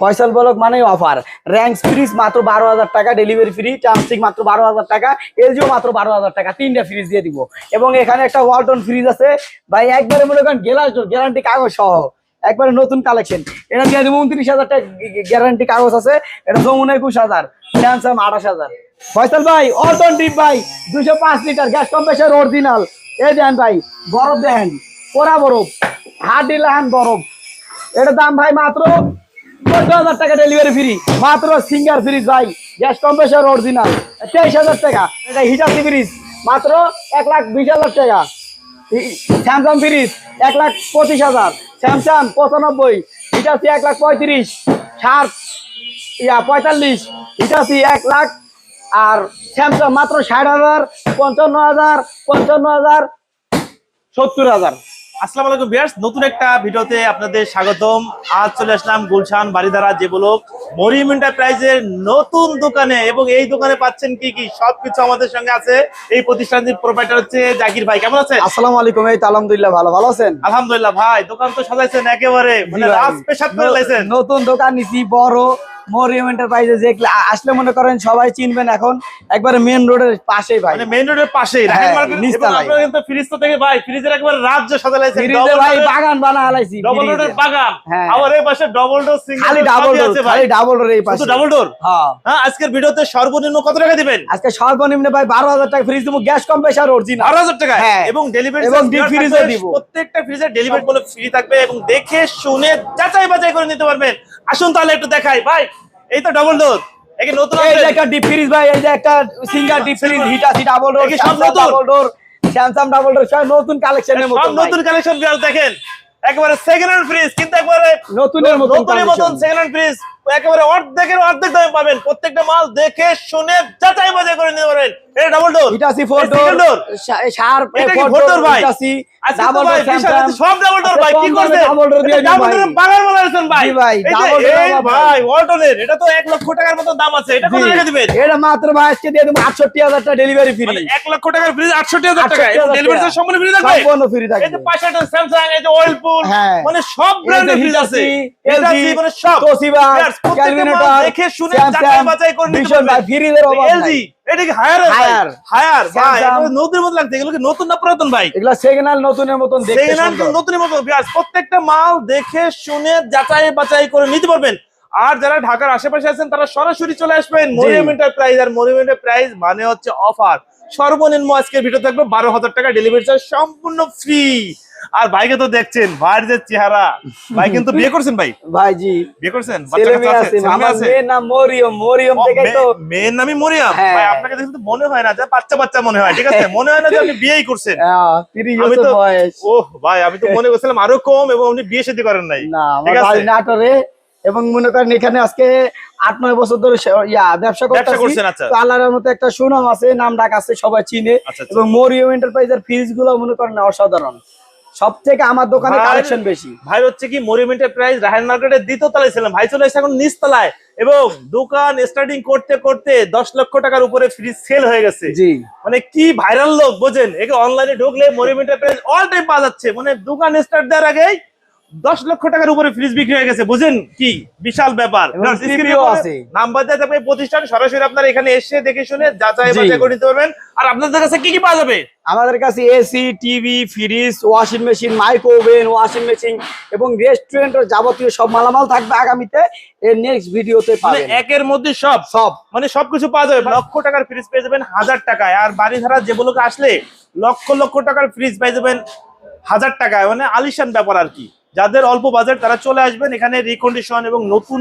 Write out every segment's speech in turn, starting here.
ফয়সাল বলক মানে offer ranks fridge মাত্র বারো হাজার টাকা ডেলিভারি ফ্রি ট্রান্সটিক মাত্র বারো হাজার টাকা এলজিও মাত্র বারো হাজার টাকা, তিনটা ফ্রিজ দিয়ে দিব। এবং এখানে একটা ওয়ালটন ফ্রিজ আছে। ভাই, একবারে মনে করেন গ্লাস গ্যারান্টি কাগজ সহ। একবারে নতুন কালেকশন এটা দিয়ে দিব উনত্রিশ হাজার টাকা গ্যারান্টি কাগজ আছে। এটা যমুনা একুশ হাজার স্যামসাং আঠাশ হাজার। ফয়সাল ভাই ওয়ালটন ডিপ ভাই দুশো পাঁচ লিটার গ্যাস কম্প্রেসার অরিজিনাল এই দেন ভাই, বরফ দেন, পোড়া বরফ হাট দিলাহান বরফ। এটার দাম ভাই মাত্র চোদ্দ হাজার টাকা ডেলিভারি ফ্রি মাত্র সিঙ্গার ফ্রিজ ভাই গ্যাস কম্প্রেসার অরিজিনাল তেইশ হাজার টাকা, এটা হিটাসি ফ্রিজ মাত্র এক লাখ বিশ হাজার টাকা। স্যামসাং ফ্রিজ এক লাখ পঁচিশ হাজার। স্যামসাং পঁচানব্বই হিটাসি এক লাখ পঁয়ত্রিশ ষাট ইয়া, পঁয়তাল্লিশ হিটাসি এক লাখ, আর স্যামসাং মাত্র ষাট হাজার, পঞ্চান্ন হাজার পঞ্চান্ন হাজার, সত্তর হাজার। আসসালামু আলাইকুম ভিউয়ার্স নতুন একটা ভিডিওতে আপনাদের স্বাগতম। আজ চলে আসলাম গুলশান বাড়িধারা যে বলক মরিয়ম এন্টারপ্রাইজের নতুন দোকানে। এবং এই দোকানে পাচ্ছেন কি কি? সবকিছু আমাদের সঙ্গে আছে। এই প্রতিষ্ঠানটির প্রোভাইডার হচ্ছে জাকির ভাই। কেমন আছেন? আসসালামু আলাইকুম এই তো আলহামদুলিল্লাহ ভালো। ভালো আছেন? আলহামদুলিল্লাহ ভাই দোকান তো সাজাইছেন একেবারে। মানে। রাজ পেশাদ করে লাইছেন। নতুন দোকান নিছি বড়। মরিয়ম এন্টারপ্রাইজে যে আসলে মনে করেন সবাই চিনবেন এখন একবারে মেন রোডের পাশেই ভাই। মানে মেইন রোডের পাশেই। হ্যাঁ। আপনারা কিন্তু ফ্রিজ তো থেকে ভাই ফ্রিজের একবারে রাজ্য সাজা লাইছেন ফ্রিজে ভাই বাগান বানা হালাইছি ডবল রোডের বাগান। হ্যাঁ। আবার এই পাশে ডবল ডোর সিঙ্গেল খালি ডাবল ডোর খালি ডাবল ডোর এই পাশে। ডাবল ডোর হ্যাঁ। হ্যাঁ আজকের ভিডিওতে সর্বনিম্ন কত টাকা দিবেন? আজকে সর্বনিম্ন ভাই বারো হাজার টাকা। ফ্রিজ দেবো গ্যাস কম্প্রেসার অরিজিনাল বারো হাজার টাকা হ্যাঁ। এবং ডেলিভারি এবং freeze ও দিব। প্রত্যেকটা ফ্রিজের ডেলিভারি বলে ফ্রি থাকবে এবং দেখে শুনে যাচাই বাছাই করে নিতে পারবেন। আসুন তাহলে একটু দেখাই। ভাই এই তো ডাবল ডোর একে নতুন এই যে একটা ডিপ ফ্রিজ ভাই এই যে একটা Singer deep fridge Hitachi double door এই সব নতুন? Double door Samsung double door সব নতুন কালেকশনের সব নতুন কালেকশন বিয়ার দেখেন। একবারে সেকেন্ড হ্যান্ড ফ্রিজ কিন্তু একবারে নতুনের মতন নতুনের মতন। সেকেন্ড হ্যান্ড ফ্রিজ একেবারে অর্ধেকের অর্ধেক দামে পাবেন। প্রত্যেকটা মাল দেখে শুনে যাচাই বাছাই করে নিতে পারেন। এটা ডাবল ডোর হিটাসি ফোর এই ডোর শার্প এটা কি ফোর ডোর ভাই? আজকে তো ডাবল ডোর সব ডাবল ডোর ভাই। কি করছে? ডাবল ডোর দিয়ে ডাবল ডোর বাগান বানাইছেন ভাই। ভাই, এই বানাবো। ভাই ওয়ালটনের এটা তো 1 লক্ষ টাকার মতো দাম আছে। এটা কত। টাকা দিবেন? এটা মাত্র ভাই আজকে দিয়ে দেবো আটষট্টি হাজার টাকা ডেলিভারি ফ্রি মানে 1 লক্ষ টাকার ফ্রিজ 68000 টাকা। এবং ডেলিভারি। চার্জ সম্পূর্ণ ফ্রি থাকবে? সম্পূর্ণ ফ্রি এই যে পাশে একটা স্যামসাং এই যে ওয়েলপুল হ্যাঁ। মানে সব ব্র্যান্ডের ফ্রিজ আছে। এলজি মানে সব। তোশিবা প্রত্যেকটা মাল দেখে শুনে যাচাই বাছাই করে নিতে পারবেন ফ্রিজের অভাব এলজি এটা কি হায়ার Higher। হায়ার ভাই Samsung। মতো লাগছে এগুলো কি নতুন না পুরাতন ভাই? এগুলা সেকেন্ড নতুনের মতন দেখতে Second নতুনের মতো বিয়াস প্রত্যেকটা মাল দেখে শুনে যাচাই বাছাই করে নিতে পারবেন। আর যারা ঢাকার আশেপাশে আছেন তারা সরাসরি চলে আসবেন মরিয়ম এন্টারপ্রাইজ আর মরিয়ম এন্টারপ্রাইজ মানে হচ্ছে অফার সর্বনিম্ন আজকের ভিডিও থাকবে বারো হাজার টাকা ডেলিভারি চার্জ সম্পূর্ণ ফ্রি আর ভাইকে তো দেখছেন ভাইয়ের যে চেহারা। ভাই কিন্তু বিয়ে করছেন ভাই? ভাই জি বিয়ে করছেন? মেয়ের নাম মরিয়ম মরিয়ম ও, থেকে তো মে- মেয়ের নামই মরিয়াম? হ্যাঁ। ভাই আপনাকে দেখে তো মনে হয় না যে বাচ্চা বাচ্চা মনে হয় ঠিক আছে? মনে হয় না যে আপনি বিয়েই করছেন। আমি তো ওহ ভাই আমি তো মনে করছিলাম আরও কম এবং আপনি বিয়ে শাদী করেন নাই। ঠিক আছে? নাটোরে এবং মনে করেন এখানে আজকে আট নয় বছর ধরে ইয়া ব্যবসা করতেছি। করছেন, আচ্ছা। আল্লাহর মতো একটা সুনাম আছে নাম ডাক আছে সবাই চিনে। আচ্ছা, আচ্ছা। এবং মরিয়ম এন্টারপ্রাইজের ফিজগুলো মনে করেন অসাধারণ। সব থেকে আমার দোকানে কালেকশন বেশি। ভাই হচ্ছে কি মরিমেন্টের প্রাইস রাহেন মার্কেটের দ্বিতীয় তলায় ছিলাম। ভাই চলে এসে এখন নিচ তলায় এবং দোকান স্টার্টিং করতে করতে দশ লক্ষ টাকার উপরে ফ্রিজ সেল হয়ে গেছে। জি। মানে কি ভাইরাল লোক বোঝেন? একে অনলাইনে ঢুকলে মরিমেন্টের প্রাইস অল টাইম পাওয়া যাচ্ছে। মানে দোকান স্টার্ট দেওয়ার আগেই দশ লক্ষ টাকার উপরে ফ্রিজ বিক্রি হয়ে গেছে বুঝেন কি? বিশাল ব্যাপার। নাম্বার দেওয়া থাকবে প্রতিষ্ঠান সরাসরি আপনারা এখানে এসে দেখে শুনে যাচাই। বাছাই করে নিতে পারবেন। আর আপনাদের কাছে কি কি পাওয়া যাবে? আমাদের কাছে AC TV fridge washing machine micro oven washing machine এবং রেস্টুরেন্টের যাবতীয় সব মালামাল থাকবে আগামীতে। এর নেক্সট ভিডিওতে মানে পাবেন। একের মধ্যে সব? সব। মানে সবকিছু পাওয়া যাবে। লক্ষ টাকার ফ্রিজ পেয়ে যাবেন হাজার টাকায়। আর বাড়ি ধারা যেগুলোকে আসলে লক্ষ লক্ষ টাকার ফ্রিজ পেয়ে যাবেন হাজার টাকায়। মানে আলিশান ব্যাপার আর কি। যাদের অল্প বাজেট তারা চলে আসবেন। এখানে রিকন্ডিশন এবং নতুন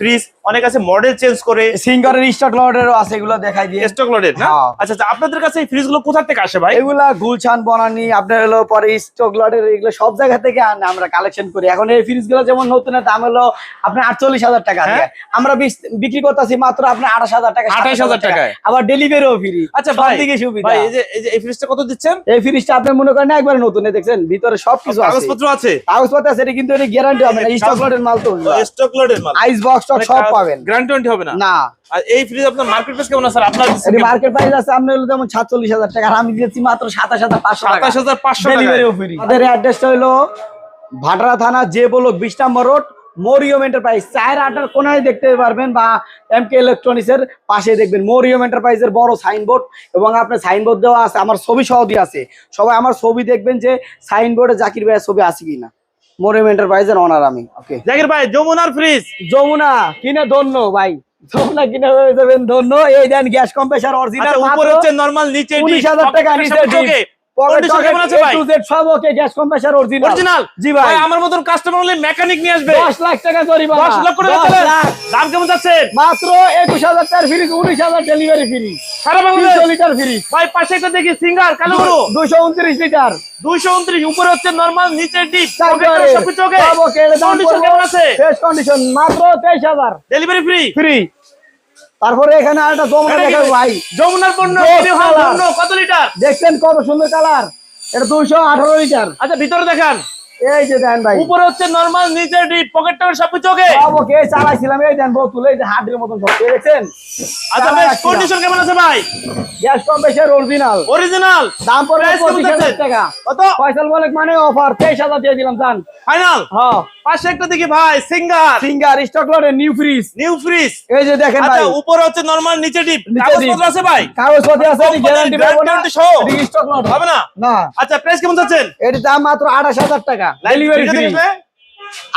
ফ্রিজ অনেক আছে মডেল চেঞ্জ করে। সিঙ্গারের স্টক লটেরও আছে এগুলো দেখাই দিয়ে। স্টক লোডেড না? হ্যাঁ। আচ্ছা আচ্ছা আপনাদের কাছে এই ফ্রিজগুলো কোথা থেকে আসে ভাই? এগুলা গুলশান বনানি আপনার হলো পরে স্টক লটের এগুলো সব জায়গা থেকে আন- আমরা কালেকশন করি। এখন এই ফ্রিজগুলো যেমন নতুনের দাম হলো আপনার আটচল্লিশ হাজার টাকা দিয়ে। আমরা বিক্রি করতেছি মাত্র আপনার আঠাশ হাজার টাকা 28,000 টাকায়। আবার ডেলিভারিও ফ্রি আচ্ছা সব ভাই দিকে সুবিধা। ভাই এই যে এই ফ্রিজটা কত দিচ্ছেন? এই ফ্রিজটা আপনি মনে করেন একবার নতুন দেখছেন ভিতরে সবকিছু আছে। কাগজপত্র আছে? কাগজপত্র আছে এটা কিন্তু এটা গ্যারান্টি হবে না স্টক লটের মাল তো স্টক লোডেড মাল। আইস বক্স টক সব পাবেন। গ্যারান্টি হবে না? না। আর এই ফ্রিজ আপনার মার্কেট প্রাইস কেমন আর আপনার এটি মার্কেট প্রাইস আছে হলো যেমন টাকা আর আমি দিয়েছি মাত্র সাতাশ হাজার পাঁচশো টাকা। সাতাশ হাজার পাঁচশো টাকা ডেলিভারিও ফ্রি আমাদের অ্যাড্রেসটা হলো ভাটরা থানা যে বলক বিশ নম্বর রোড মরিয়ম এন্টারপ্রাইজ চায়ের আটার কোনায় দেখতে পারবেন বা এম কে ইলেকট্রনিক্স এর পাশে দেখবেন। মরিয়ম এন্টারপ্রাইজের বড় সাইনবোর্ড এবং আপনার সাইনবোর্ড দেওয়া আছে আমার ছবি সহ দিয়ে আছে। সবাই আমার ছবি দেখবেন যে সাইনবোর্ডে জাকির ভাইয়ের ছবি আছে কিনা। মরিয়ম এন্টারপ্রাইজের অনার আমি ওকে জাকির ভাই যমুনার ফ্রিজ যমুনা কিনে ধন্য ভাই। যমুনা কিনে যাবেন ধন্য। এই দেন গ্যাস কম্প্রেসার অরিজিনাল আচ্ছা উপরে হচ্ছে নরমাল নিচে উনিশ হাজার টাকা নিচে কন্ডিশন কেমন আছে ভাই? সব okay gas compressor original original জি ভাই। আমার মতন কাস্টমার হলে মেকানিক নিয়ে আসবে। দশ লাখ টাকা জরিমানা। 10 লক্ষ টাকা দশ তাহলে লাখ। দাম কেমন যাচ্ছে? মাত্র একুশ হাজার টাকার ফ্রিজ উনিশ হাজার ডেলিভারি ফ্রি সারা বাংলাদেশ? লিটার ফ্রিজ ভাই পাশে একটা দেখি সিঙ্গার কালো গরু। দুশো উনত্রিশ লিটার দুইশো উনত্রিশ উপরে হচ্ছে নরমাল নিচে ডিপ সবকিছু আছে? ফ্রেশ কন্ডিশন মাত্র তেইশ হাজার। ডেলিভারি ফ্রি ফ্রি তারপরে এখানে আরেকটা যমুনা দেখাবো ভাই। যমুনার পণ্য। পণ্য কত লিটার? দেখছেন কত সুন্দর কালার। এটা দুইশো আঠারো লিটার। আচ্ছা ভিতরে দেখান। এই যে দেন ভাই। উপরে হচ্ছে নরমাল নিচে ডিপ পকেট টকেট সবকিছু ওকে সব ওকে চালাইছিলাম এই দেন বোতল এই যে হাটের মতন সব। এই দেখছেন? আচ্ছা বেশ কন্ডিশন কেমন আছে ভাই? গ্যাস কম্প্রেসার অরিজিনাল অরিজিনাল দাম পড়বে Price কেমন পঁচিশ হাজার যাচ্ছে? টাকা। কত? ফয়সাল মালিক মানে অফার তেইশ হাজার দিয়ে দিলাম জান। ফাইনাল হ্যাঁ। পাশে একটা দেখি ভাই সিঙ্গার। সিঙ্গার স্টক লটে নিউ ফ্রিজ নিউ ফ্রিজ এই যে দেখেন ভাই। আচ্ছা উপরে হচ্ছে নরমাল নিচে ডিপ কাগজপত্র আছে ভাই? কাগজপত্র আছে গ্যারান্টি পাবো না। স্টক লট হবে না? না। আচ্ছা প্রাইস কেমন যাচ্ছেন? এর দাম মাত্র আঠাশ হাজার টাকা। ডেলিভারি ফ্রি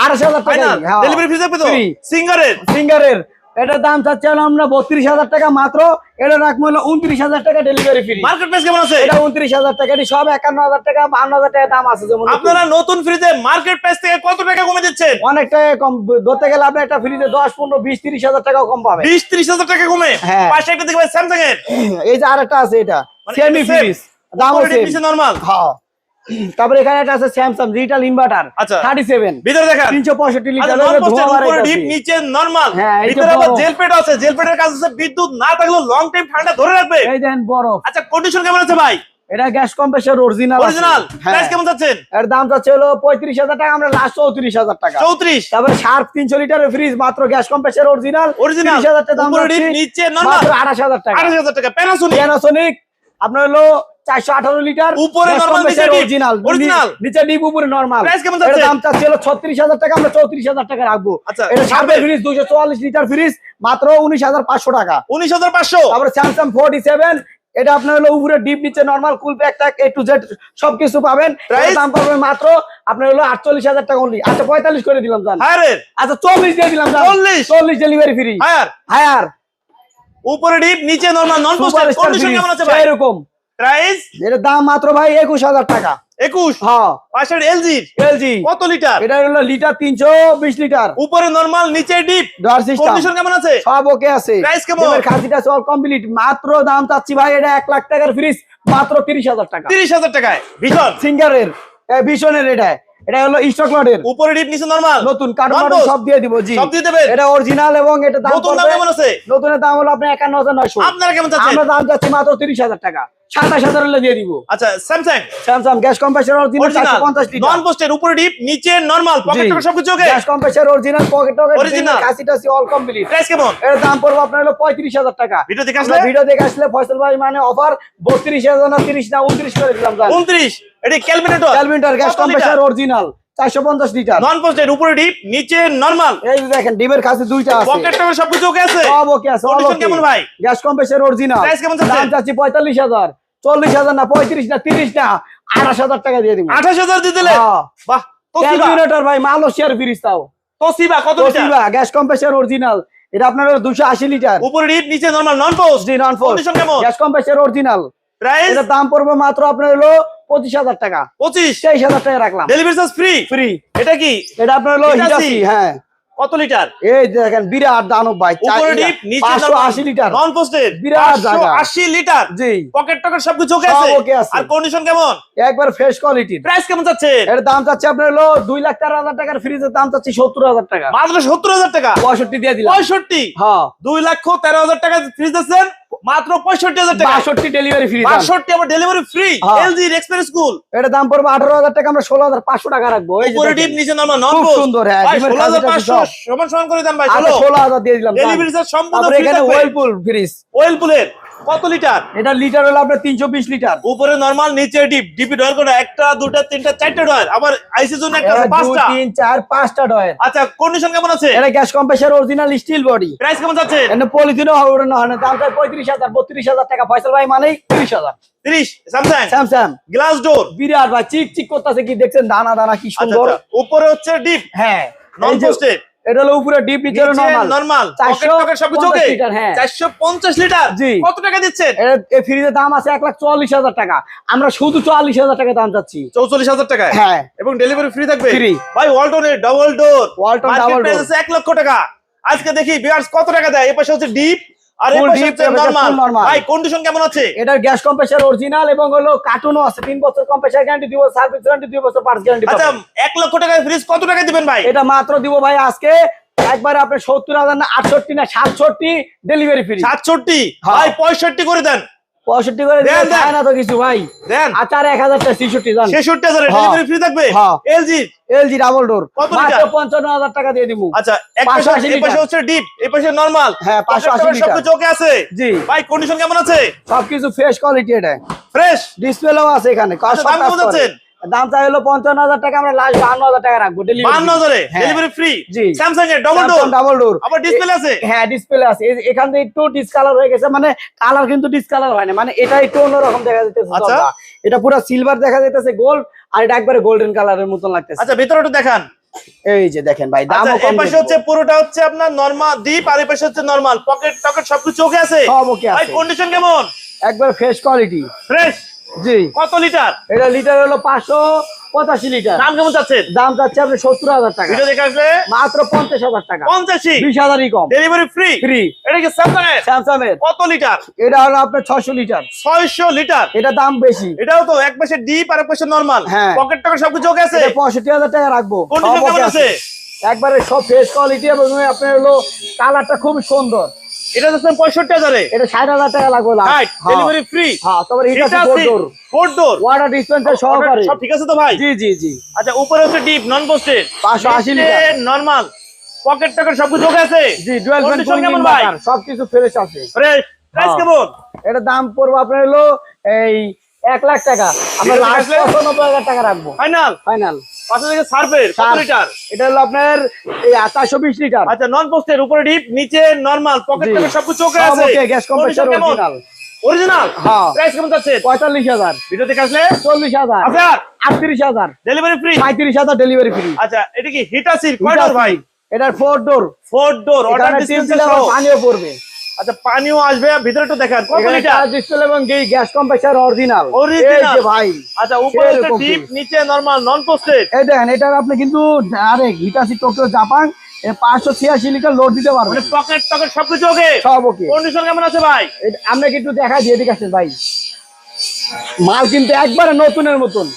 আঠাশ হাজার টাকা ফাইনাল ডেলিভারি ফ্রি থাকবে তো? সিঙ্গারের সিঙ্গারের এটার দাম চাচ্ছি হলো আমরা বত্রিশ হাজার টাকা মাত্র। এটা রাখব হলো উনত্রিশ হাজার টাকা ডেলিভারি ফ্রি মার্কেট প্রাইস কেমন আছে? এটা উনত্রিশ হাজার টাকা এটি সব একান্ন হাজার টাকা বান্ন হাজার টাকা দাম আছে যেমন। আপনারা নতুন ফ্রিজে মার্কেট প্রাইস থেকে কত টাকা কমে দিচ্ছেন? অনেক টাকা কম ধরতে গেলে আপনি একটা ফ্রিজে দশ পনেরো বিশ তিরিশ হাজার টাকাও কম পাবে বিশ ত্রিশ হাজার টাকা কমে? হ্যাঁ। পাশে একটা দেখবে স্যামসাং এর এই যে আরেকটা আছে এটা মানে সেমি ফ্রিজ দাম নর্মাল হ্যাঁ। তারপরে এখানে একটা আছে স্যামসাং ডিজিটাল ইনভার্টার আচ্ছা। থার্টি সেভেন ভিতরে দেখান। তিনশো পঁয়ষট্টি আচ্ছা লিটার নন পোস্টের ধোঁয়া উপরে ডিপ নিচে নরমাল হ্যাঁ, ভিতরে আবার। জেল আছে। জেল প্লেটের কাজ আছে বিদ্যুৎ না থাকলেও লং টাইম ঠান্ডা ধরে রাখবে। এই দেন বরফ আচ্ছা কন্ডিশন কেমন আছে ভাই? এটা gas compressor original original price কেমন যাচ্ছেন? এর দাম যাচ্ছে হলো পঁয়ত্রিশ হাজার টাকা আমরা লাস্ট চৌত্রিশ হাজার টাকা। চৌত্রিশ? তারপরে শার্প তিনশো লিটারের ফ্রিজ মাত্র গ্যাস কম্প্রেসার অরিজিনাল অরিজিনাল হাজার টাকা দাম নিচে নরমাল মাত্র আঠাশ হাজার টাকা। আঠাশ হাজার টাকা। প্যানাসোনিক প্যানাসোনিক আপনার হলো চারশো আঠারো লিটার উপরে নিচে deep। অরিজিনাল নিচে ডিপ উপরে নর্মাল? দাম চাচ্ছি হলো ছত্রিশ হাজার টাকা আমরা চৌত্রিশ হাজার টাকা রাখব। আচ্ছা, এটা? ফ্রিজ দুইশো চুয়াল্লিশ লিটার ফ্রিজ মাত্র উনিশ হাজার পাঁচশো টাকা। উনিশ হাজার পাঁচশো? তারপরে স্যামসাং ফোর্টি সেভেন এটা আপনার হলো উপরে ডিপ নিচে normal cool A to Z সবকিছু পাবেন। দাম পাবেন মাত্র আপনার হলো আটচল্লিশ হাজার টাকা অনলি আচ্ছা পঁয়তাল্লিশ করে দিলাম জান। আচ্ছা চল্লিশ দিয়ে দিলাম জান। 40? চল্লিশ ডেলিভারি ফ্রি হায়ার হায়ার উপরে ডিপ নিচে নরমাল নন পোস্টের সুপারস্টার কন্ডিশন কেমন আছে ভাই? এরকম প্রাইস? এটার দাম মাত্র ভাই একুশ হাজার টাকা। একুশ? হ্যাঁ। পাশের এলজি? এলজি। কত লিটার? এটা হলো লিটার তিনশো বিশ লিটার। উপরে নরমাল নিচে ডিপ কন্ডিশন কেমন আছে? সব ওকে আছে। Price কেমন? খাসিটা সব কমপ্লিট মাত্র দাম চাচ্ছি ভাই এটা এক লাখ টাকার ফ্রিজ মাত্র তিরিশ হাজার টাকা। তিরিশ হাজার টাকায়। ভীষণ। সিঙ্গারের ভীষণের এটা। এটা হলো স্টক লটের উপরে ডিপ নিচে নরমাল নতুন কার্টুন সব দিয়ে দিব জি। সব দিয়ে দেবেন? এটা অরিজিনাল এবং এটা দাম নতুন দাম কেমন আছে? নতুনের দাম হলো আপনার একান্ন হাজার নয়শো। আপনারা কেমন চাচ্ছেন? আমরা দাম যাচ্ছি মাত্র তিরিশ হাজার টাকা। সাতাশ হাজার হলে দিয়ে দিব। আচ্ছা Samsung Samsung gas compressor original original চারশো পঞ্চাশ নন পোস্টের উপরে ডিপ নিচে নরমাল পকেট টকেট সবকিছু okay gas compressor original pocket টকেট Original। কাশিটা অল কমপ্লিট প্রাইস কেমন? এর দাম পড়বে আপনার হলো পঁয়ত্রিশ হাজার টাকা। ভিডিও দেখে আমরা আসলে? ভিডিও দেখে আসলে ফয়সল ভাই মানে অফার বত্রিশ হাজার না তিরিশ না উনত্রিশ করে দিলাম উনত্রিশ? এটি calculator Kelvinator gas compressor original litre. Non উপরে ডিপ নিচে নরমাল এই দেখেন ডিমের কাছে দুইটা আছে। পকেট টকেট সবকিছু ওকে আছে? সব ওকে আছে Condition কেমন ভাই? গ্যাস কম্প্রেসার অরিজিনাল Price কেমন চাচ্ছেন? দাম না টাকা দিয়ে দিব। দিলে? হ্যাঁ। বাহ তোসিবা ক্যালকুলেটর ভাই মালয়েশিয়ার ফ্রিজ তাও। তোসিবা কত litre? Toshiba gas compressor original এটা আপনার দুশো আশি লিটার। উপরে ডিপ নিচে normal non frost non four Condition কেমন? গ্যাস কম্প্রেসার অরিজিনাল প্রাইস এটার দাম পড়বে মাত্র আপনার হলো পঁচিশ হাজার টাকা। পঁচিশ? তেইশ হাজার টাকা রাখলাম। ডেলিভারি চার্জ ফ্রি ফ্রি এটা কি? এটা আপনার হলো হিটাচি? হিটাচি হ্যাঁ। কত লিটার? এই দেখেন বিরাট দানব ভাই উপরে ডিপ নিচে লিটার। নন পোস্টেড বিরাট জায়গা। আশি লিটার। জি। পকেট টকেট সবকিছু ওকে আছে? আছে। আর কন্ডিশন কেমন? একবার ফ্রেশ কোয়ালিটির প্রাইস কেমন যাচ্ছে? এর দাম চাচ্ছে আপনার হলো দুই লাখ তেরো হাজার টাকার ফ্রিজের দাম চাচ্ছি সত্তর হাজার টাকা। মাত্র সত্তর হাজার টাকা? পঁয়ষট্টি দিয়ে দিলাম। পঁয়ষট্টি? হ্যাঁ। দুই লক্ষ তেরো হাজার টাকা ফ্রিজ দিচ্ছেন মাত্র পঁয়ষট্টি হাজার টাকা বাষট্টি ডেলিভারি ফ্রি বাষট্টি আবার ডেলিভারি ফ্রি। এলজি এক্সপ্রেস স্কুল এটা দাম পড়বে আঠারো হাজার টাকা আমরা ষোলো হাজার পাঁচশো টাকা রাখব। এই উপরে দেখেন। নিচে নরমাল নন খুব সুন্দর, হ্যাঁ, ভাই ডিমের ষোলো হাজার কাজটা পাঁচশো সব। সমান সমান করে দেন ভাই আচ্ছা ষোলো ষোলো হাজার দিয়ে দিলাম ডেলিভারি চার্জ সম্পূর্ণ ফ্রি এখানে ওয়েলপুল ফ্রিজ ওয়েলপুলের কত লিটার? এটা লিটার হলো আপনার তিনশো বিশ লিটার। উপরে নরমাল নিচে ডিপ ডিপি ডয়ার করে একটা দুটা তিনটা চারটা ডয়ার আবার আইসির জন্য একটা পাঁচটা। তিন চার পাঁচটা ডয়ের আচ্ছা কন্ডিশন কেমন আছে? এটা gas compressor original steel body price কেমন যাচ্ছে? এখানে পলিথিনও হবে না হয় না দাম চাই পঁয়ত্রিশ হাজার বত্রিশ হাজার টাকা। ফয়সাল ভাই মানেই তিরিশ হাজার। 30 স্যামসাং স্যামসাং গ্লাস ডোর বিরাট ভাই চিক চিক করতেছে কি দেখছেন দানা দানা কি আচ্ছা সুন্দর। আচ্ছা। উপরে হচ্ছে ডিপ হ্যাঁ। নন পোস্টেড এটা হলো উপরে ডিপ নিচে normal normal pocket pocket okay হ্যাঁ। 450 লিটার? জি। কত টাকা দিচ্ছেন? এই ফ্রিজের দাম আছে এক লাখ চুয়াল্লিশ হাজার টাকা। আমরা শুধু চুয়াল্লিশ হাজার টাকা দাম চাচ্ছি। 44000 টাকা হ্যাঁ। এবং ডেলিভারি ফ্রি থাকবে? ফ্রি ভাই ওয়ালটনের double door Walton double door 1 লক্ষ টাকা। আজকে দেখি বিয়ার্স কত টাকা দেয়? এই পাশে হচ্ছে ডিপ আর। ভাই কন্ডিশন কেমন আছে? এটার গ্যাস কম্প্রেসার অরিজিনাল এবং হলো কার্টুনও আছে। তিন বছর কম্প্রেসার গ্যারান্টি দুই বছর সার্ভিস গ্যারান্টি দুই বছর পার্টস গ্যারান্টি আচ্ছা 1 লক্ষ টাকায় ফ্রিজ কত টাকা দিবেন ভাই? এটা মাত্র দিব ভাই আজকে। একবারে আপনি সত্তর হাজার না আটষট্টি না সাতষট্টি ডেলিভারি ফ্রি 67 হ্যাঁ। ভাই 65 করে দেন। পঁয়ষট্টি করে দেন, না তো কিছু ভাই। দেন। আচার এক হাজার টাকা ছেষট্টি জান 66000 হ্যাঁ। ফ্রি থাকবে? হ্যাঁ। এলজি এলজি ডাবল ডোর পঞ্চান্ন হাজার টাকা দিয়ে দিব। আচ্ছা এক পাশে এই পাশে হচ্ছে ডিপ এই পাশে নরমাল হ্যাঁ, পাঁচশো আশি লিটার। কিছু আছে? জি। ভাই কন্ডিশন কেমন আছে? সবকিছু ফ্রেশ কোয়ালিটি এটা। ফ্রেশ ডিসপ্লেও আছে এখানে। আচ্ছা, দাম কত? দাম চাই হলো পঞ্চান্ন হাজার টাকা আমরা লাস্ট বাহান্ন হাজার টাকা রাখব ডেলিভারি 52000 এ হ্যাঁ। ডেলিভারি ফ্রি জি। স্যামসাং এর ডবল ডোর ডাবল ডোর আবার ডিসপ্লে আছে? হ্যাঁ ডিসপ্লে আছে। এখান থেকে একটু ডিসকালার হয়ে গেছে মানে কালার কিন্তু ডিসকালার হয় না। মানে এটা একটু অন্যরকম দেখা যাইতেছে আচ্ছা। এটা পুরো সিলভার দেখা যাইতেছে গোল্ড আর এটা একবারে গোল্ডেন কালারের মতন লাগতেছে। আচ্ছা ভিতরটা দেখান। এই যে দেখেন ভাই আচ্ছা দামও এই কম পাশে হচ্ছে পুরোটা হচ্ছে আপনার নরমাল ডিপ আর এই পাশে হচ্ছে নরমাল পকেট টকেট সবকিছু ওকে আছে? সব ওকে আছে। ভাই কন্ডিশন কেমন? একবার ফ্রেশ কোয়ালিটি ফ্রেশ জি। কত লিটার? এটা লিটার হলো পাঁচশো পঁচাশি লিটার। দাম কেমন চাচ্ছেন? দাম চাচ্ছে আপনি সত্তর হাজার টাকা। ভিডিও দেখে আসলে? মাত্র পঞ্চাশ হাজার টাকা। পঞ্চাশি বিশ হাজারই কম। ডেলিভারি ফ্রি ফ্রি এটা কি স্যামসাং এর স্যামসাং এর কত লিটার? এটা হলো আপনার ছয়শো লিটার। ছয়শো লিটার? এটা দাম বেশি। এটাও তো এক পাশে ডিপ আর এক পাশে নরমাল হ্যাঁ। পকেট টকেট সবকিছু ওকে আছে? পঁয়ষট্টি হাজার টাকা রাখব। কন্ডিশন কেমন আছে? একবারে সব ফ্রেশ কোয়ালিটি এবং আপনার হলো কালারটা খুব সুন্দর। এটা তো পঁয়ষট্টি হাজারে। এটা ষাট হাজার টাকা লাগবে ডেলিভারি ফ্রি হ্যাঁ। তারপরে four door four door water dispenser সহকারে। সব ঠিক আছে তো ভাই? জি জি জি। আচ্ছা উপরে হচ্ছে deep non frosted 580 litre. Normal pocket টকেট সব কিছু আছে? জি ডুয়াল ফ্যান কেমন ভাই? সবকিছু ফ্রেশ আছে। ফ্রেশ প্রাইস হ্যাঁ। কেমন? এটা দাম পড়বে আপনার হলো এই এক লাখ টাকা। আমরা লাস্ট? পঁচানব্বই হাজার টাকা রাখব। ফাইনাল ফাইনাল পাশে থেকে কত লিটার? এটা হলো আপনার এই চারশো বিশ লিটার। আচ্ছা নন পোস্টেড উপরে ডিপ নিচে নরমাল পকেট। টকেট সবকিছু ওকে সব আছে। গ্যাস কম্প্রেসার অরিজিনাল অরিজিনাল হ্যাঁ। প্রাইস কেমন যাচ্ছে? পঁয়তাল্লিশ হাজার। ভিডিও দেখে আসলে? চল্লিশ হাজার। আচ্ছা আটত্রিশ হাজার। ডেলিভারি ফ্রি পঁয়ত্রিশ হাজার ডেলিভারি ফ্রি আচ্ছা এটা কি হিটাসির কয় ডোর ভাই? এটার four door four door order পানিও পড়বে। আচ্ছা পানিও আসবে ভিতরে একটু দেখান কত লিটার? চার্জ এবং গ্যাস কম্প্রেসার অরিজিনাল? ভাই আচ্ছা উপরে ডিপ নিচে নরমাল নন পোস্টেড এই দেখেন এটার আপনি কিন্তু আরে হিটাসি টোকিও জাপান পাঁচশো ছিয়াশি লিটার লোড দিতে মানে পকেট টকেট সবকিছু ওকে? সব ওকে। কন্ডিশন কেমন আছে ভাই? আমরা একটু দেখা দিয়ে দিকে ভাই। মাল কিন্তু একবারে নতুনের মতন।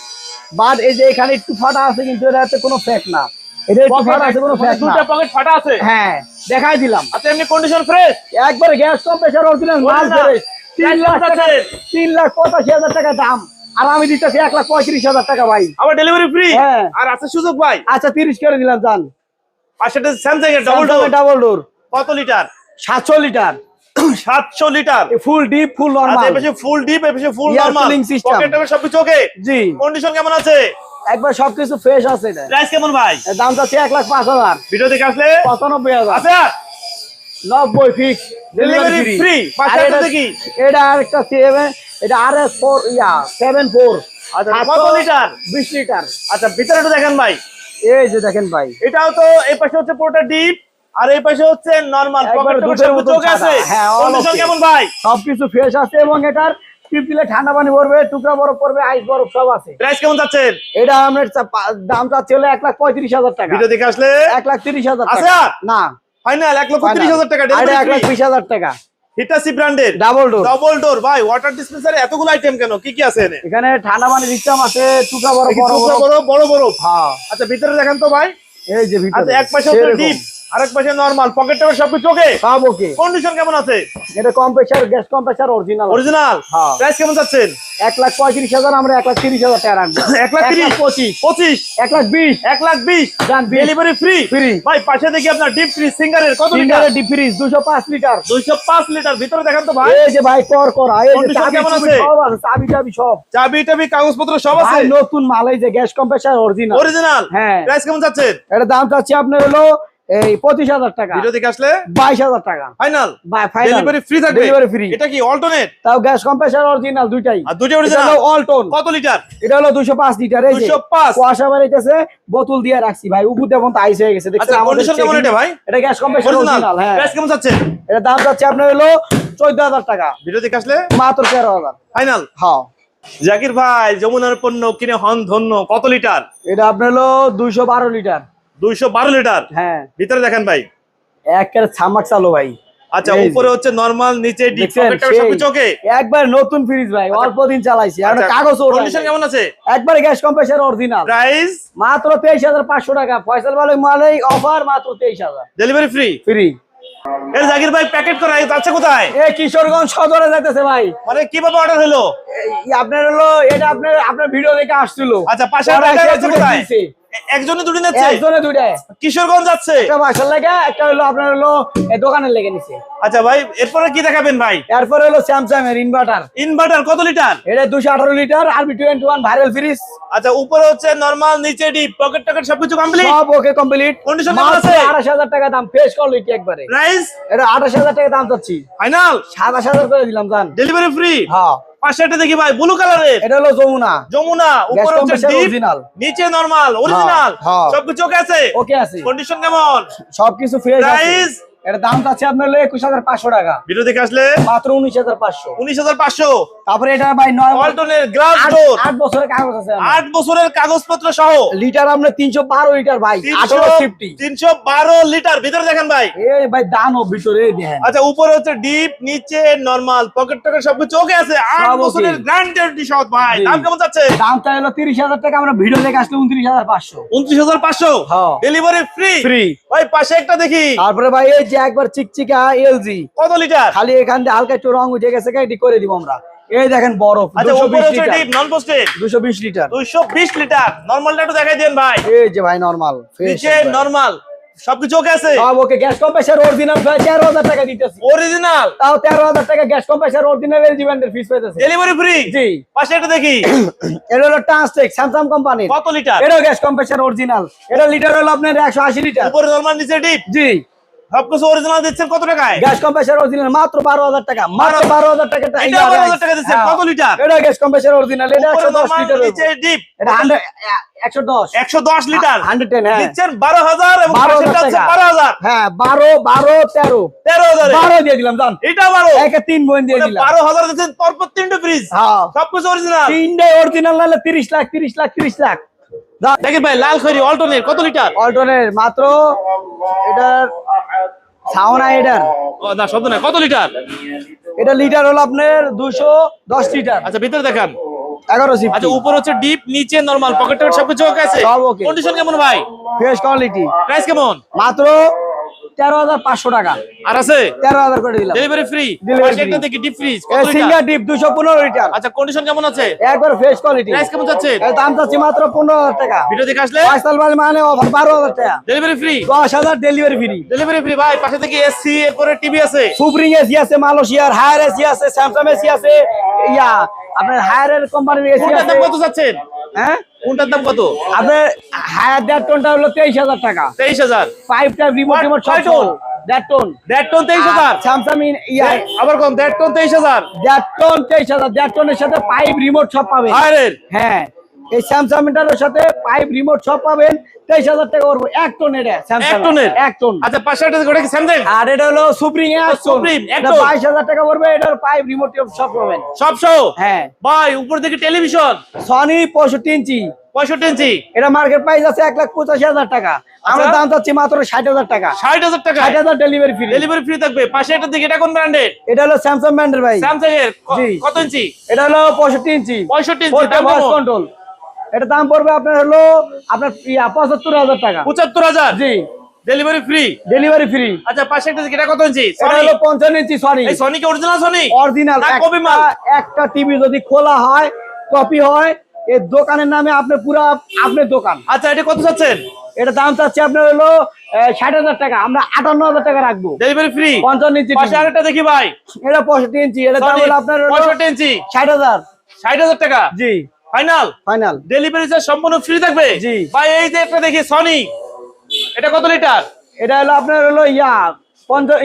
বাট এই যে এখানে একটু ফাটা আছে কিন্তু এটাতে কোনো ফ্যাক না। এটা একটু ফাটা আছে কোনো ফ্যাক না। দুটা পকেট ফাটা আছে? হ্যাঁ। দেখাই দিলাম। আচ্ছা এমনি কন্ডিশন ফ্রেশ একবারে গ্যাস কম্প্রেসার অরিজিনাল মাল Original? ফেরে তিন লাখ টাকা আছে? তিন লাখ পঁচাশি হাজার টাকা দাম। আর আমি দিতেছি এক লাখ পঁয়ত্রিশ হাজার টাকা ভাই। আবার ডেলিভারি ফ্রি হ্যাঁ। আর আছে সুযোগ ভাই? আচ্ছা তিরিশ করে দিলাম জান। আর সেটা স্যামসাং এর ডবল ডোর ডাবল ডোর কত লিটার সাতশো লিটার সাতশো litre full deep full normal এই পাশে ফুল ডিপ এই পাশে ফুল নরমাল. পকেট টকেট সবকিছু ওকে জি। কন্ডিশন কেমন আছে? একবার সবকিছু ফ্রেশ আছে এটা। প্রাইস কেমন ভাই? দাম যাচ্ছে এক লাখ পাঁচ হাজার। ভিডিও দেখে আসলে? পঁচানব্বই হাজার। আচ্ছা নব্বই ফিক্স? পাঁচশো টাকা দেখি? এটা আরেকটা সেভেন এটা R S four yeah seven four আচ্ছা কত লিটার বিশ লিটার আচ্ছা ভিতরে একটু দেখেন ভাই। এই যে দেখেন ভাই। এটাও তো এই পাশে হচ্ছে পুরোটা ডিপ আর এই পাশে হচ্ছে নরমাল পকেট দুধের সবকিছু আছে। হ্যাঁ, কেমন ভাই? সবকিছু ফ্রেশ আছে এবং এটার ঠান্ডা পানি পড়বে টুকরা বরফ পড়বে আইস বরফ সব আছে। প্রাইস কেমন যাচ্ছেন? এটা আমরা দাম চাচ্ছি হলো এক লাখ পঁয়ত্রিশ হাজার টাকা। ভিডিও দেখে আসলে? এক লাখ তিরিশ হাজার আছে টাকা না। ফাইনাল এক লক্ষ তিরিশ হাজার টাকা এক লাখ বিশ হাজার টাকা। হিটাসি ব্র্যান্ডের ডাবল ডোর ডবল ডোর ভাই ওয়াটার ডিসপেন্সারে এতগুলো আইটেম কেন? কি কি আছে এখানে ঠান্ডা পানি সিস্টেম আছে টুকরা বড় বড় বড় বড় হ্যাঁ। আচ্ছা ভিতরে দেখেন তো ভাই। এই যে ভিতরে। আচ্ছা এক পাশে ডিপ আরেক পাশে নরমাল পকেট সবকিছু ওকে সব ওকে কন্ডিশন কেমন আছে? এটা compressor gas compressor original original হ্যাঁ। প্রাইস কেমন যাচ্ছেন? এক লাখ পঁয়ত্রিশ হাজার আমরা এক লাখ তিরিশ হাজার টাকা রাখব। এক লাখ তিরিশ? পঁচিশ। পঁচিশ? এক লাখ বিশ। এক লাখ বিশ? Delivery free Free। ভাই পাশে দেখি আপনার ডিপ ফ্রি সিঙ্গারের কত লিটার ডিপ ফ্রিজ দুশো পাঁচ লিটার দুইশো পাঁচ লিটার ভিতরে দেখেন তো ভাই। এই যে ভাই কর করা। এই যে কেমন আছে? সব আছে চাবি টাবি সব। চাবি টাবি কাগজপত্র সব আছে? নতুন মাল এই যে গ্যাস কম্প্রেসার অরিজিনাল অরিজিনাল হ্যাঁ। প্রাইস কেমন যাচ্ছে? এটা দাম চাচ্ছি আপনার হলো এই পঁচিশ হাজার টাকা। ভিডিও দেখে আসলে? বাইশ হাজার টাকা। ফাইনাল ভাই ফাইনাল ডেলিভারি ফ্রি থাকবে? ডেলিভারি ফ্রি এটা কি অল্টারনেট তাও গ্যাস কম্প্রেসার অরিজিনাল দুইটাই। আর অরিজিনাল অল্টন কত লিটার এটা হলো দুশো পাঁচ লিটার এই যে। 205 কুয়াশা বাড়াইতেছে বোতল দিয়ে রাখছি ভাই উপর দেবন তো আইস হয়ে গেছে দেখছেন আচ্ছা কন্ডিশন কেমন এটা ভাই? এটা গ্যাস কম্প্রেসার অরিজিনাল হ্যাঁ। প্রাইস কেমন যাচ্ছে? এটা দাম যাচ্ছে আপনার হলো চোদ্দ হাজার টাকা। ভিডিও দেখে আসলে? মাত্র তেরো হাজার। ফাইনাল হ্যাঁ। জাকির ভাই যমুনার পণ্য কিনে হন ধন্য কত লিটার এটা আপনার হলো দুইশো বারো লিটার দুইশো বারো লিটার। হ্যাঁ। ভিতরে দেখেন ভাই। একের ছামাক চালো ভাই। আচ্ছা উপরে হচ্ছে নরমাল নিচে ডিপ দেখছেন? পকেট সেই। সবকিছু ওকে একবার নতুন ফ্রিজ ভাই আচ্ছা। অল্প দিন চালাইছি। আর কাগজ কন্ডিশন কেমন আছে? একবার গ্যাস কম্প্রেসার অরিজিনাল প্রাইস মাত্র তেইশ হাজার পাঁচশো টাকা। ফয়সাল অফার মাত্র তেইশ হাজার। ডেলিভারি ফ্রি ফ্রি এর জাকির ভাই প্যাকেট করা যাচ্ছে কোথায়? এ কিশোরগঞ্জ সদরে যাইতেছে ভাই। মানে কীভাবে অর্ডার হলো? এই আপনার হলো এটা আপনার আপনার ভিডিও দেখে আসছিল। আচ্ছা পাশে কোথায়? দিছে। এ- একজনই দুটি নিচ্ছে? একজনে দুইটায় কিশোরগঞ্জ যাচ্ছে? একটা বাসার লেগে একটা হলো আপনার হলো এ দোকানের লেগে নিছে। আচ্ছা ভাই এরপরে কি দেখাবেন ভাই? এরপরে হলো স্যামসাং এর ইনভার্টার ইনভার্টার কত লিটার? এটা দুশো আঠারো লিটার আরবি টোয়েন্টি ওয়ান ভাইরাল ফ্রিজ আচ্ছা উপরে হচ্ছে নরমাল নিচে ডিপ পকেট টকেট সবকিছু কমপ্লিট সব ওকে কমপ্লিট Condition কেমন আছে? আঠাশ হাজার টাকা দাম ফ্রেশ কোয়ালিটি একবারে। প্রাইস এটা আঠাশ হাজার টাকা দাম চাচ্ছি। ফাইনাল সাতাশ হাজার করে দিলাম জান। ডেলিভারি ফ্রি হ্যাঁ। পাশে একটা দেখি ভাই ব্লু কালারের এটা হলো যমুনা। যমুনা উপরে হচ্ছে ডিপ অরিজিনাল নিচে নরমাল অরিজিনাল হ্যাঁ। সবকিছু ওকে আছে? ওকে আছে। কন্ডিশন কেমন? সবকিছু ফ্রেশ আছে? এটা দাম চাচ্ছে আপনার হলো একুশ হাজার পাঁচশো টাকা। ভিডিও দেখে আসলে? মাত্র উনিশ হাজার পাঁচশো। উনিশ হাজার পাঁচশো? তারপরে এটা ভাই নয় ওয়ালটনের গ্লাস ডোর আট বছরের কাগজ আছে। আট বছরের কাগজপত্র সহ। লিটার আপনার তিনশো বারো লিটার ভাই আঠারো ফিফটি তিনশো বারো লিটার। ভিতরে দেখেন ভাই। এই ভাই দান ও ভিতরে দেখেন। আচ্ছা উপরে হচ্ছে ডিপ নিচে নরমাল পকেট টকেট সবকিছু ওকে আছে। আট। বছরের গ্যারান্টেড সহ ভাই। দাম কেমন যাচ্ছে? দামটা হলো তিরিশ হাজার টাকা। আমরা ভিডিও দেখে আসলে উনত্রিশ হাজার পাঁচশো। উনত্রিশ হাজার পাঁচশো? হ্যাঁ। ডেলিভারি ফ্রি ফ্রি ভাই পাশে একটা দেখি। তারপরে ভাই এই যে একবার চিকচিকা এলজি কত লিটার? খালি এখান দিয়ে হালকা একটু রং উঠে গেছে এটি করে দিব আমরা। এই দেখেন বরফ আচ্ছা দুশো বিশ লিটার। দুশো বিশ লিটার। নর্মালটা একটু দেখাই দেন ভাই। এই যে ভাই নর্মাল নরমাল সবকিছু ওকে আছে? সব ওকে গ্যাস কম্প্রেসার অরিজিনাল প্রায় তেরো টাকা দিতেছি। অরিজিনাল তাও তেরো হাজার টাকা গ্যাস কম্প্রেসার অরিজিনাল এলজি ফিস পেতেছে ডেলিভারি ফ্রি জি। পাশে একটা দেখি। এটা হলো ট্রান্সটেক স্যামসাং কোম্পানির কত লিটার? গ্যাস কম্প্রেসার অরিজিনাল এটা লিটার হলো আপনার একশো আশি লিটার। উপরে নরমাল নিচে ডিপ জি। সবকিছু অরিজিনাল দিচ্ছেন কত টাকায়? গ্যাস কম্প্রেসার অরিজিনাল মাত্র বারো হাজার টাকা মাত্র বারো হাজার টাকা এটা 12,000 টাকা দিচ্ছেন, কত লিটার? এটা গ্যাস কম্প্রেসার অরিজিনাল এটা লিটার নিচে ডিপ এটা হ্যাঁ। দিচ্ছেন এবং 12,000 পাশেরটা হচ্ছে টাকা। হ্যাঁ দিয়ে দিলাম জান। এটা একে দিয়ে দিলাম। দিচ্ছেন পরপর তিনটে ফ্রিজ হ্যাঁ। সবকিছু অরিজিনাল তিনটে অরিজিনাল তিরিশ লাখ তিরিশ লাখ তিরিশ লাখ। দেখেন ভাই লাল খৈরি অল্টনের কত লিটার? অল্টনের মাত্র এটার সাউনা এটার। ও, না শব্দ না কত লিটার? এটা লিটার হলো আপনার দুশো দশ লিটার। আচ্ছা ভিতরে দেখান। এগারো সিফটি। আচ্ছা উপর হচ্ছে ডিপ নিচে নরমাল পকেট সবকিছু ওকে আছে? সব। কন্ডিশন কেমন ভাই? ফ্রেশ কোয়ালিটি প্রাইস কেমন? মাত্র তেরো হাজার পাঁচশো টাকা। আর আছে? তেরো হাজার করে দিলাম। ডেলিভারি ফ্রি একটা দেখি ডিপ ফ্রিজ সিঙ্গার ডিপ দুশো পনেরো লিটার আচ্ছা কন্ডিশন কেমন আছে? একবার ফ্রেশ কোয়ালিটি প্রাইস কেমন যাচ্ছে? দাম চাচ্ছি মাত্র পনেরো হাজার টাকা। ভিডিও দেখে আসলে? পয়সাল মাল মানে বারো হাজার টাকা। ডেলিভারি ফ্রি দশ হাজার ডেলিভারি ফ্রি ডেলিভারি ফ্রি ভাই পাশে থেকে এসি এরপরে টিভি আছে। সুপ্রিং এসি আছে মালয়েশিয়ার হায়ার এসি আছে স্যামসাং এসি আছে ইয়া আপনার হায়ার কোম্পানির এসি কত যাচ্ছেন? হ্যাঁ? কোনটার দাম কত? আপনার হায়ার দেড় টনটা হলো তেইশ হাজার টাকা। তেইশ হাজার? পাইপটা রিমোট রিমোট ছয় টন? দেড় টন দেড় টন তেইশ হাজার? Samsung yeah. আবার কম দেড় টন তেইশ হাজার? দেড় টন তেইশ হাজার দেড় টনের সাথে পাইপ রিমোট সব পাবে হ্যাঁ। এই স্যামসাং মিটারের সাথে পাইপ রিমোট সব পাবেন। তেইশ হাজার টাকা করব। এক টন এটা স্যামসাং এক টনের? এক টন আচ্ছা একটা ওটা কি স্যামসাং আর এটা হলো সুপ্রিং Supreme, এক টন। বাইশ হাজার টাকা পড়বে এটার পাইপ রিমোট সব পাবেন। সব সহ হ্যাঁ। ভাই উপর থেকে টেলিভিশন? সনি পঁয়ষট্টি ইঞ্চি। পঁয়ষট্টি ইঞ্চি? এটা মার্কেট প্রাইস আছে এক লাখ পঁচাশি হাজার টাকা। আমরা আচ্ছা। দাম চাচ্ছি মাত্র ষাট হাজার টাকা। ষাট হাজার টাকা? ষাট হাজার ডেলিভারি ফ্রি ডেলিভারি ফ্রি থাকবে। পাশে একটা দিকে এটা কোন ব্র্যান্ডের এটা হলো স্যামসাং ব্র্যান্ডের ভাই। স্যামসাং এর। কত ইঞ্চি? এটা হলো পঁয়ষট্টি ইঞ্চি। পঁয়ষট্টি ইঞ্চি কন্ট্রোল এটা দাম পড়বে আপনার হলো আপনার পঁচাত্তর হাজার টাকা। পঁচাত্তর হাজার? জি। ডেলিভারি ফ্রি ডেলিভারি ফ্রি আচ্ছা পাশে একটা এটা কত ইঞ্চি সনি হলো পঞ্চান্ন ইঞ্চি সরি এই সনি কি অরিজিনাল সনি অরিজিনাল না কপি মাল। একটা টিভি যদি খোলা হয় কপি হয় এই দোকানের নামে আপনার পুরো আপনার দোকান। আচ্ছা এটা কত চাচ্ছেন? এটা দাম চাচ্ছে আপনার হলো ষাট হাজার টাকা। আমরা আটান্ন হাজার টাকা রাখব। ডেলিভারি ফ্রি পঞ্চান্ন ইঞ্চি আরেকটা দেখি ভাই। এটা পঁয়ষট্টি ইঞ্চি এটা দাম হলো আপনার পঁয়ষট্টি ইঞ্চি ষাট হাজার। ষাট হাজার টাকা? জি। ফাইনাল ফাইনাল ডেলিভারি চার্জ সম্পূর্ণ ফ্রি থাকবে? জি। ভাই এই যে একটা দেখি সনি এটা কত লিটার এটা হলো আপনার হলো ইয়া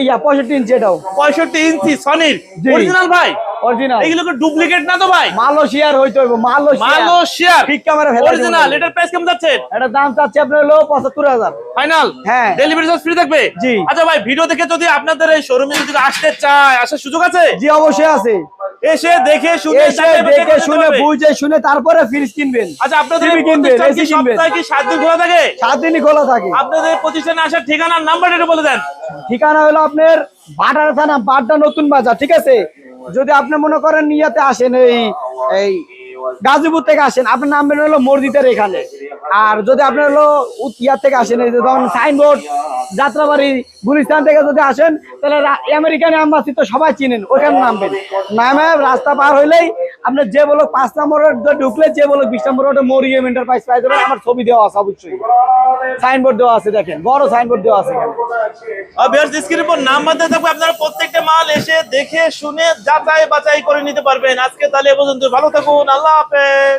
ইয়া পঁয়ষট্টি ইঞ্চি এটাও। পঁয়ষট্টি ইঞ্চি সনির অরিজিনাল ভাই? অরিজিনাল এগুলো ডুপ্লিকেট না তো ভাই? মালয়েশিয়ার হইতে হইব মালয়েশিয়া মালয়েশিয়ার। ঠিক ক্যামেরা অরিজিনাল এটার প্রাইস কেমন যাচ্ছে? দাম চাচ্ছে আপনার হলো ফাইনাল হ্যাঁ। ডেলিভারি চার্জ ফ্রি থাকবে? জি। আচ্ছা ভাই ভিডিও দেখে যদি আপনাদের এই শোরুমে যদি আসতে চায় আসার সুযোগ আছে? জি অবশ্যই আছে। এসে দেখে শুনে এসে দেখে শুনে। বুঝে শুনে তারপরে ফ্রিজ কিনবেন। আচ্ছা আপনাদের কিনবেন, কি কিনবেন। কি সাত দিন খোলা থাকে? সাত দিনই খোলা থাকে। আপনাদের প্রতিষ্ঠানে আসার ঠিকানার নাম্বার এটা বলে দেন। ঠিকানা হলো আপনার ভাটার থানা বাড্ডা নতুন বাজার ঠিক আছে? যদি আপনি মনে করেন নিয়াতে আসেন এই এই গাজীপুর থেকে আসেন আপনার নামবেন হলো মসজিদের এখানে। আর যদি আপনার হলো ইয়ার থেকে আসেন, এই যে সাইনবোর্ড যাত্রাবাড়ি, গুলিস্তান থেকে যদি আসেন, তাহলে আমেরিকান এম্বাসি তো সবাই চিনেন ওখানে নামবেন। নামে রাস্তা পার হইলেই আপনার যে বলো পাঁচ নম্বর রোড ঢুকলে, যে বলো বিশ নম্বর রোডে মরিয়াম এন্টারপ্রাইজ পাই যাবেন, আমার ছবি দেওয়া আছে অবশ্যই। সাইনবোর্ড দেওয়া আছে, দেখেন, বড় সাইনবোর্ড দেওয়া আছে আপনারা প্রত্যেকটা মাল এসে দেখে, শুনে যাচাই বাছাই করে নিতে পারবেন। আজকে তাহলে পর্যন্ত, ভালো থাকুন, আল্লাহ হাফেজ।